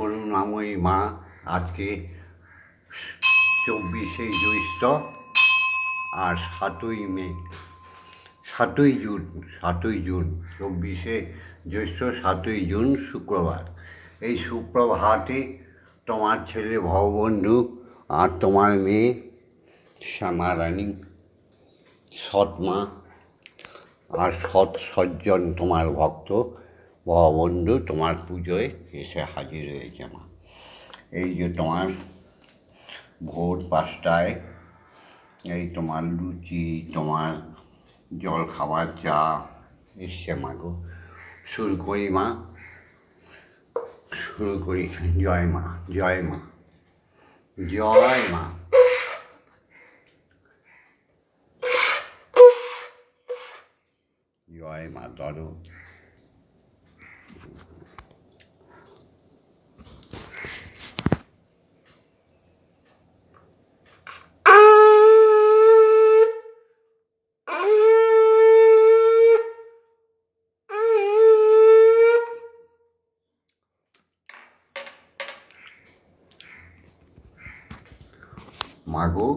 করুণাময়ী মা, আজকে চব্বিশে জ্যৈষ্ঠ আর সাতই মে, সাতই জুন সাতই জুন, চব্বিশে জ্যৈষ্ঠ, সাতই জুন, শুক্রবার। এই সুপ্রভাতে তোমার ছেলে ভববন্ধু আর তোমার মেয়ে শ্যামা শ্যামারানী সৎমা আর সৎ সজ্জন তোমার ভক্ত ভববন্ধু তোমার পুজোয় এসে হাজির হয়েছে মা। এই যে তোমার ভোর পাঁচটায়, এই তোমার লুচি, তোমার জল খাবার চা এসছে মাগো শুরু করি মা। শুরু করি। জয় মা জয় মা জয় মা। জয় মা, ধরো। মাগো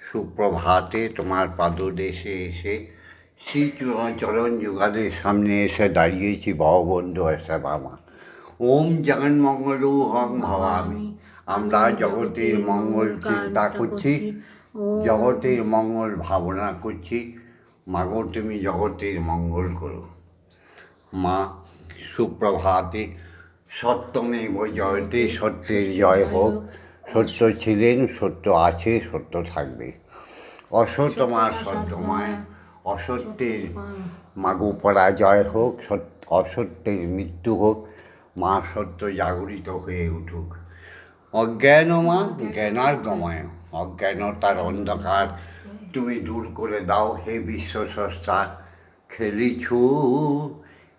সুপ্রভাতে তোমার পাদদেশে এসে শ্রী চরণ যুগাদের সামনে এসে দাঁড়িয়েছি ভববন্ধু এসে বাবা। ওম জগন্মঙ্গল হং ভবামি। আমরা জগতের মঙ্গল চিন্তা করছি, জগতের মঙ্গল ভাবনা করছি। মাগো, তুমি জগতের মঙ্গল করো। মা সুপ্রভাতে সত্যমেব জয়তে সত্যের জয় হোক। সত্য ছিলেন, সত্য আছে, সত্য থাকবে। অসৎ তোমার সত্যময় অসত্যের মাগু পরাজয় হোক সত্য অসত্যের মৃত্যু হোক মা সত্য জাগরিত হয়ে উঠুক। অজ্ঞান মা জ্ঞানার গময় অজ্ঞানতার অন্ধকার তুমি দূর করে দাও হে বিশ্ব স্রষ্টা। খেলিছু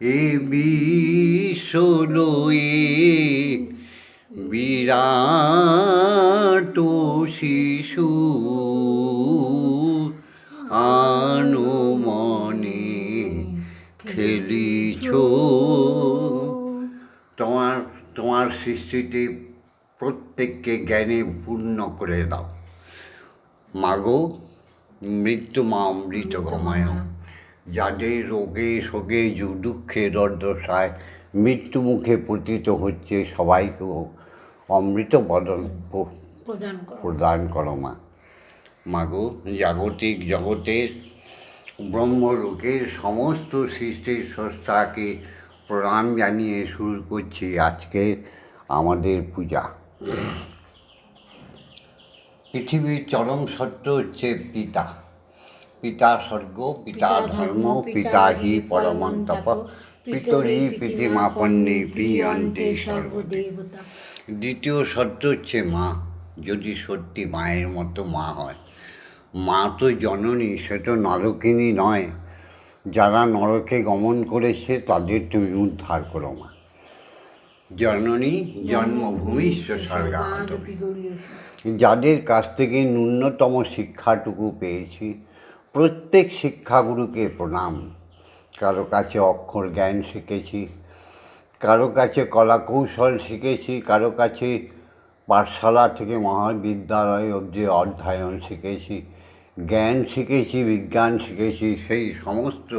এ বিশ্ব লয়ে বিরাট শিশু আনুমনে খেলিছ তোমার তোমার সৃষ্টিতে প্রত্যেককে জ্ঞানে পূর্ণ করে দাও। মাগো মৃত্যু মা অমৃত গময়। যাদের রোগে শোকে দুঃখে দর্দশায় মৃত্যু মুখে পতিত হচ্ছে সবাইকে অমৃত করো। প্রদান করো মা। মাগো জাগতিক জগতের ব্রহ্মলোকের সমস্ত সৃষ্টির স্রষ্টাকে প্রণাম জানিয়ে শুরু করছি আজকে আমাদের পূজা। পৃথিবীর চরম সত্য হচ্ছে পিতা। পিতা স্বর্গ পিতা ধর্ম পিতা হি পরমং তপ পিতরি পিতিমাপন্নে প্রিয়ন্তে সর্বদে। সর্বদেবতা। দ্বিতীয় সত্য হচ্ছে মা। যদি সত্যি মায়ের মতো মা হয় মা তো জননী, সে তো নরকিনী নয়। যারা নরকে গমন করেছে, তাদের তুমি উদ্ধার করো মা। জননী জন্মভূমি যাদের কাছ থেকে ন্যূনতম শিক্ষাটুকু পেয়েছি, প্রত্যেক শিক্ষাগুরুকে প্রণাম। কারও কাছে অক্ষর জ্ঞান শিখেছি, কারও কাছে কলা কৌশল শিখেছি, কারও কাছে পাঠশালা থেকে মহাবিদ্যালয় অবধি অধ্যয়ন শিখেছি। জ্ঞান শিখেছি বিজ্ঞান শিখেছি সেই সমস্ত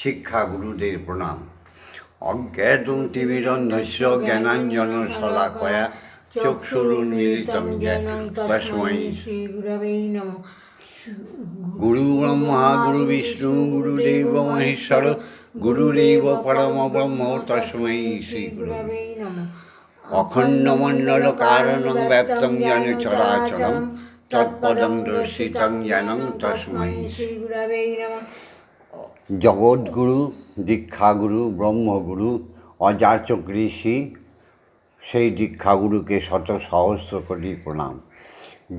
শিক্ষাগুরুদের প্রণাম। অজ্ঞাতম তিমিরন্ধস্য জ্ঞানাঞ্জন শলাকয়া চক্ষুরুন্মিলিতং জ্ঞান তস্মৈ শ্রী গুরবে নমঃ। গুরু ব্রহ্মা গুরু বিষ্ণু গুরুদেব মহেশ্বর গুরুদেব পরম ব্রহ্ম তস্মৈ শ্রী গুরু নমঃ অখণ্ডমণ্ডল কারণং ব্যপ্তং যেন চরাচরম। তৎপদং দর্শিতং যেনং তস্মৈ জগৎগুরু দীক্ষাগুরু ব্রহ্মগুরু অযাচক ঋষি সেই দীক্ষাগুরুকে শত সহস্র কোটি প্রণাম।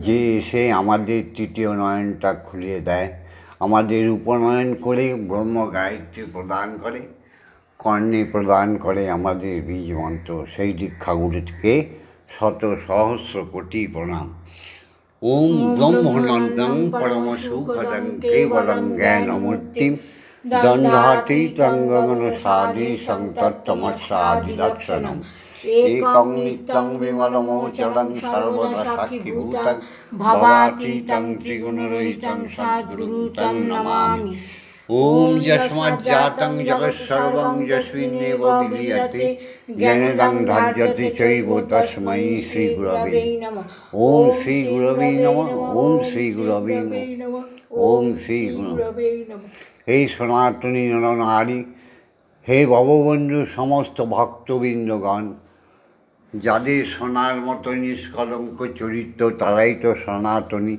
যে এসে আমাদের তৃতীয় নয়নটা খুলিয়ে দেয় আমাদের উপনয়ন করে ব্রহ্ম গায়ত্রী প্রদান করে কর্ণে প্রদান করে আমাদের বীজ মন্ত্র সেই দীক্ষাগুরুকে শত সহস্র কোটি প্রণাম। ওম ব্রহ্মনন্দং পরম সুখদং কেবলং জ্ঞানমূর্তিম দণ্ডাতীতঙ্গমন সাধি সন্তমসাধি লক্ষণম একং নিত্যং বিমলমোচরং সর্বদা সাক্ষীভূতং ভবাতীতং ত্রিগুণরহিতং সদ্গুরুতং নমামি ॐ यस्माज्जातं जगत्सर्वं यस्मिन्नेव विलीयते ज्ञानदं धार्यते चैव तस्मै श्रीगुरवे ॐ श्रीगुरवे नमः ॐ श्रीगुरवे नमः ॐ শ্রীগুরবে এই সনাতনী নরনারী হে ভববন্ধু সমস্ত ভক্তবৃন্দগণ যাদের সোনার মতো নিষ্কলঙ্ক চরিত্র তারাই তো সনাতনী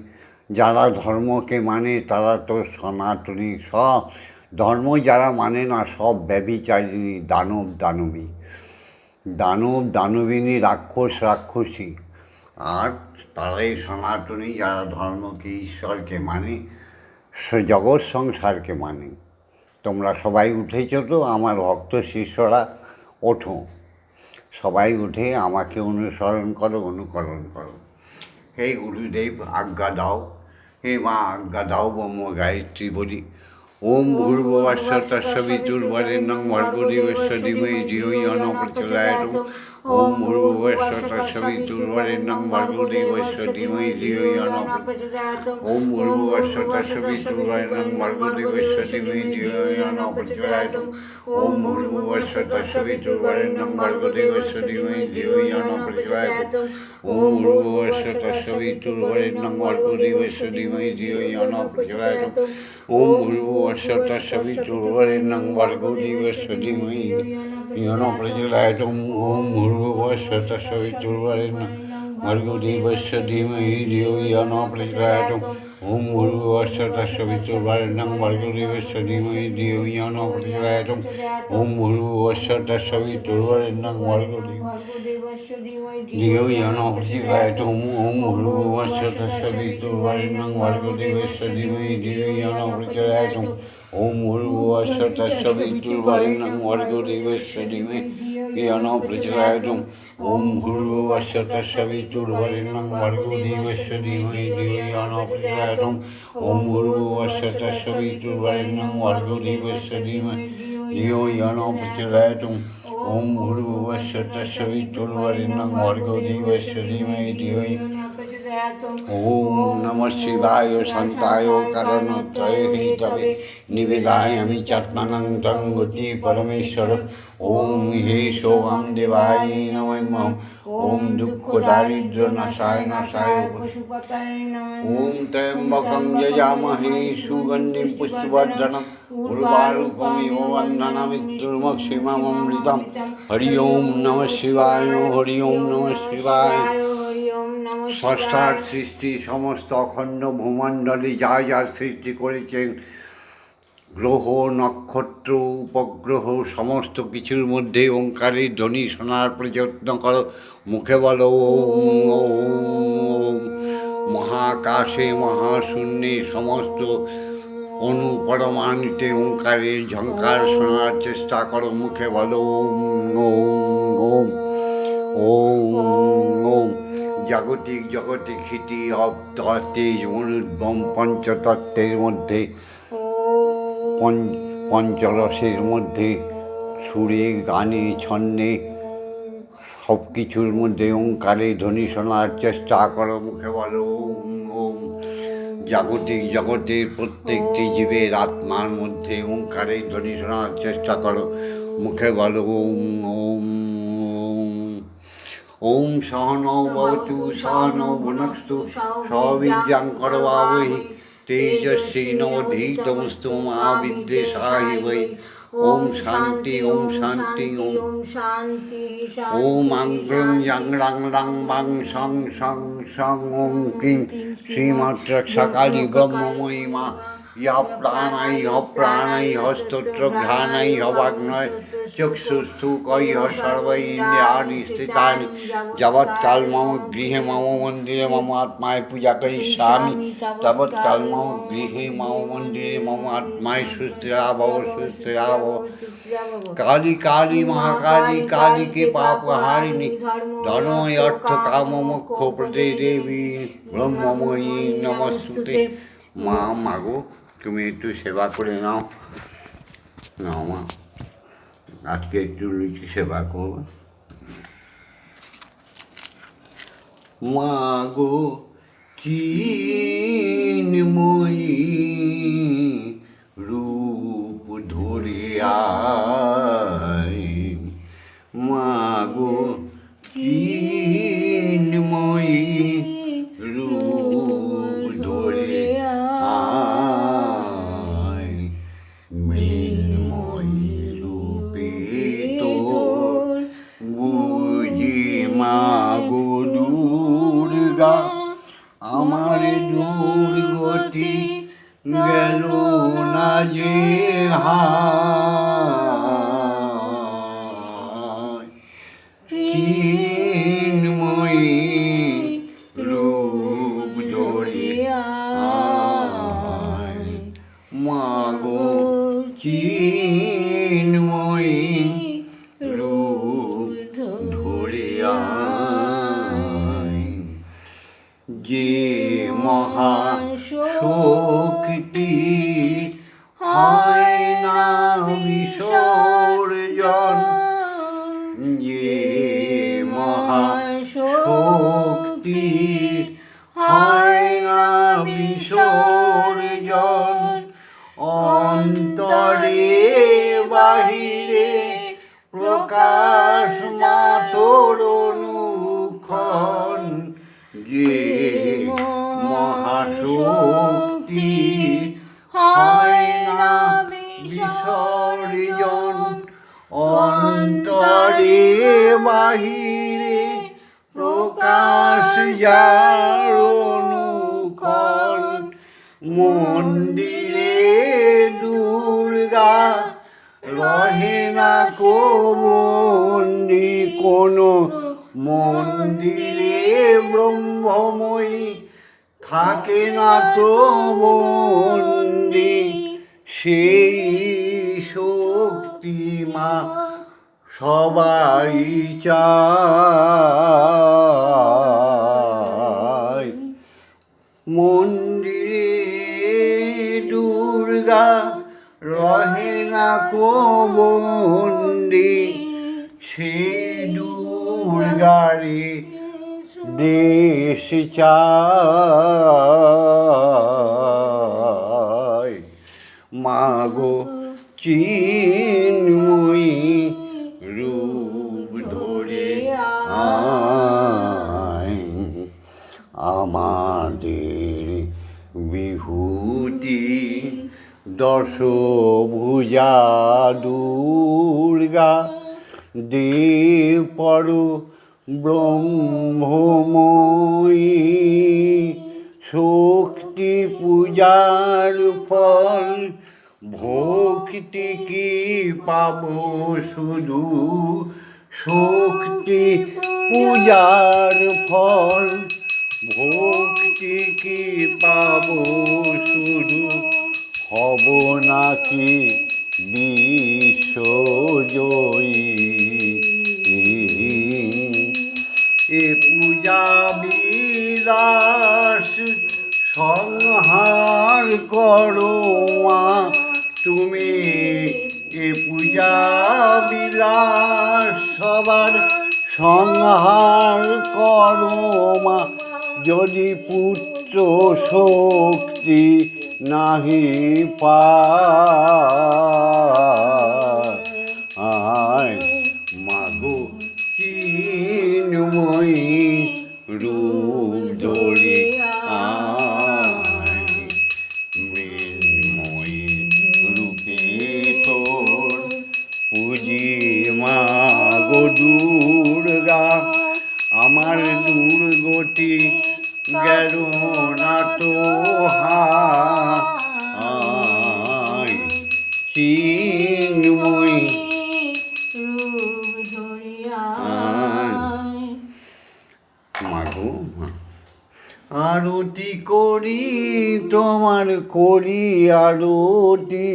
যারা ধর্মকে মানে তারা তো সনাতনী, সব ধর্ম যারা মানে না, সব ব্যভিচারিণী, দানব, দানবী। দানব, দানবিনী, রাক্ষস, রাক্ষসী। আর তারাই সনাতনী, যারা ধর্মকে, ঈশ্বরকে মানে জগৎ সংসারকে মানে। তোমরা সবাই উঠেছ তো, আমার ভক্ত শিষ্যরা, ওঠো। সবাই উঠে আমাকে অনুসরণ করো, অনুকরণ করো। হে গুরুদেব, আজ্ঞা দাও। হে মা আজ্ঞা দাও ব্রহ্ম গায়ত্রী বলি। ওম ভূর্ভুবস্য তস্বিতুর্বরেণ্যং ভর্গদেবস্য ধীমহি ধিয়ো ओम भूर्भुव भर्गुरी वैश्व धीमहि धियो यो न ओम भूर्भुव स्वर्गस्वितुर्वरेण्यं भर्गुरी वैश्व धीमहि धियो यो न प्रचोदयात् ओम भूर्भुव स्वर्गस्वितुर्वरेण्यं भर्गुरी वैश्व धीमहि धियो यो न प्रचोदयात् ओम भूर्भुव स्वर्गस्वितुर्वरेण्यं भर्गुरी वैश्व धीमहि धियो यो न प्रचोदयात् ओम भूर्भुव स्वर्गस्वितुर्वरेण्यं भर्गुरी वैश्व धीमहि Iono precilatum om Urvavasya tasaviturvarina Margo devasya dhimahi dhiyo Iono precilatum om Urvavasya tasaviturvarina Margo devasya dhimahi dhiyo Iono precilatum om Urvavasya tasaviturvarina Margo devasya धियोयनो शिवायतो ओम वशतशवितु वरिणं वार्गुदेवस्य धीमहि धियोयनो प्रचोदयातं ॐ मुरु वशतशवितु वरिणं वार्गुदेवस्य धीमहि धियोयनो प्रचोदयातं ॐ मुरु वशतशवितु वरिणं वार्गुदेवस्य धीमहि धियोयनो प्रचोदयातं ॐ मुरु वशतशवितु वरिणं वार्गुदेवस्य धीमहि धियो यो न प्रचोदयात् ॐ भूर्भुवस्व तस्वितुर्वरेण्यं भर्गदेवस्य धीमहि धियो ॐ नमः शिवाय शान्ताय कारणत्रय हेतवे निवेदायामि चात्मानं तं परमेश्वर। ॐ हे शोभां देवाय नमः ॐ दुःखदारिद्र्यनाशाय नाशाय ॐ त्र्यम्बकं यजामहे सुगन्धिं पुष्पवर्धनम्। उर्वारुकमिव वन्दनमित्रुमक्षिममृतं हरि ओं नमः शिवाय हरि ओं नमः शिवाय ষষ্ঠার সৃষ্টি সমস্ত অখণ্ড ভূমণ্ডলে যা যা সৃষ্টি করেছেন গ্রহ নক্ষত্র উপগ্রহ সমস্ত কিছুর মধ্যে ওঙ্কারের ধ্বনি শোনার প্রযত্ন করো মুখে বলো ওম ওম মহাকাশে মহাশূন্যে সমস্ত অনুপরমাণুতে ওঙ্কারের ঝঙ্কার শোনার চেষ্টা করো মুখে বলো ওম ওম ওম জাগতিক জগতে খ্যাতি অব তেজ অনুদ্যম পঞ্চতত্ত্বের মধ্যে পঞ্চ পঞ্চরসের মধ্যে সুরে গানে ছন্নে সব কিছুর মধ্যে ওঙ্কারে ধ্বনি শোনার চেষ্টা করো মুখে বলো ওম জাগতিক জগতের প্রত্যেকটি জীবের আত্মার মধ্যে ওঙ্কারে ধ্বনি শোনার চেষ্টা করো। মুখে বলো ওম ওম ওম। সহন ভবতু সহনৌ ভুনক্তু সবিদ্যাং করবাবহি। তেজস্বী নবধীতমস্তু মা বিদ্বেষাহি বৈ। ওম শান্তি ওম শান্তি ওম শান্তি ওম আংগ্রং ইয়াং রাং রাং বাং সং সং সং ওম ক্রিং। শ্রীমাত্র সকালী ব্রহ্মময়ী মা ইহ প্রাণাই হ প্রাণাই হস্তোত্র ঘ্রাণাই হবাগ্নয় চক্ষুস্থু কৈহ সর্বৈ ইন্দ্রিয়াণি স্থিতানি যাবৎকাল মম গৃহে মম মন্দিরে মম আত্মায় পূজা করিষ্যামি তাবৎকাল মম গৃহে মম মন্দিরে মম আত্মায় সুস্থিরা ভব সুস্থিরা ভব কালী কালী মহাকালী কালীকে পাপহারিণী ধর্ময় অর্থ কাম মোক্ষ প্রদে দেবী ব্রহ্মময়ী নমস্তুতে মা, মাগো, তুমি একটু সেবা করে নাও। নাও, মা। আজকে একটু লুচি সেবা করব মাগো চিন্ময়ী রূপ ধরে আয়। মাগো চিন্ময়ী বিসর্জন অন্তরে বাহিরে প্রকাশ মাতর অনুক্ষণ। যে মহাশক্তি হয় না বিসর্জন অন্তরে বাহিরে প্রকাশ অনুক্ষণ মন্দিরে দুর্গা রহে না কো মন্দি কোনো মন্দিরে ব্রহ্মময়ী থাকে না তো মন্দি সেই শক্তি মা সবাই চায়। মন্দিরে দুর্গা রহে না কো বন্দি সেই দুর্গারে দেশ চায়। মাগো চিন্ময়ী দশভুজা দুর্গা দেব পর ব্রহ্মময়ী, শক্তি পূজার ফল, ভক্তি কি পাব শুধু? শক্তি পূজার ফল, ভক্তি কি পাব শুধু? হব নাকি বিশ্বজয়ী? এ পূজা বিলাস সংহার করো মা। তুমি এ পূজা বিলাস সবার সংহার করো মা। যদি পুত্র শক্তি নাহি পায়। মাগো চিন্ময়ী রূপ ধরে মৃন্ময়ী রূপে তোর পুজি মাগো দুর্গা। আমার দুর্গতি গেল চিন্ময়ী মাগো আরতি করি তোমার করি আরতি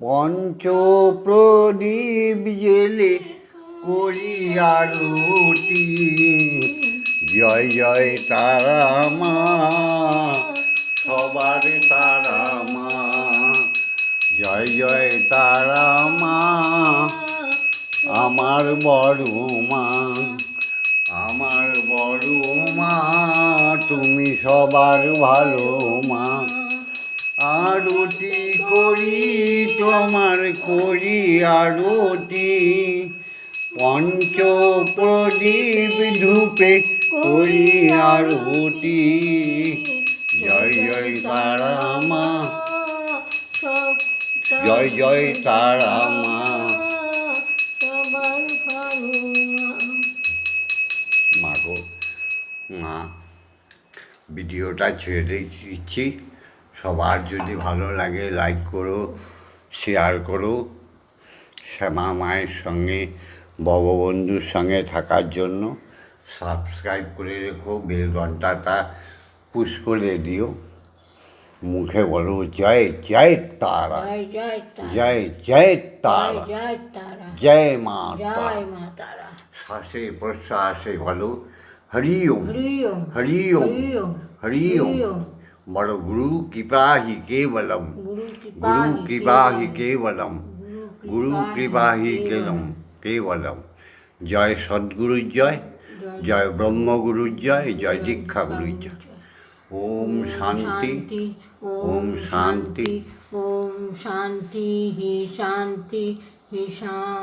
পঞ্চ প্রদীপ জেলে করি আরতি জয় জয় তারা মা সবার তারা মা। জয় জয় তারা মা, আমার বড় মা, আমার বড় মা, তুমি সবার ভালো মা। আরতি করি, তোমার করি আরতি পঞ্চ প্রদীপ ধূপে করি আরতি। জয় জয় তারা মা জয় জয় তারা মা। গো মা ভিডিওটা ছেড়ে দিচ্ছি। সবার যদি ভালো লাগে লাইক করো শেয়ার করো। শ্যামা মায়ের সঙ্গে বঙ্গবন্ধুর সঙ্গে থাকার জন্য সাবস্ক্রাইব করে রেখো বেল ঘন্টাটা পুশ করে দিও। মুখে বলো জয় জয় তারা জয় জয় তারা জয় জয় জয় তারা জয় তারা জয় মা জয় তারা মা তারা শ্বাসে প্রশ্বাসে বলো হরি ওম হরি ওম হরি ওম হরি ওম হরি ওম বড় গুরু কৃপা হি কেবলম গুরু গুরু কৃপা হি কেবলম গুরু গুরু কৃপা হি কেলম কেবলম জয় সদ্গুরুর জয় জয়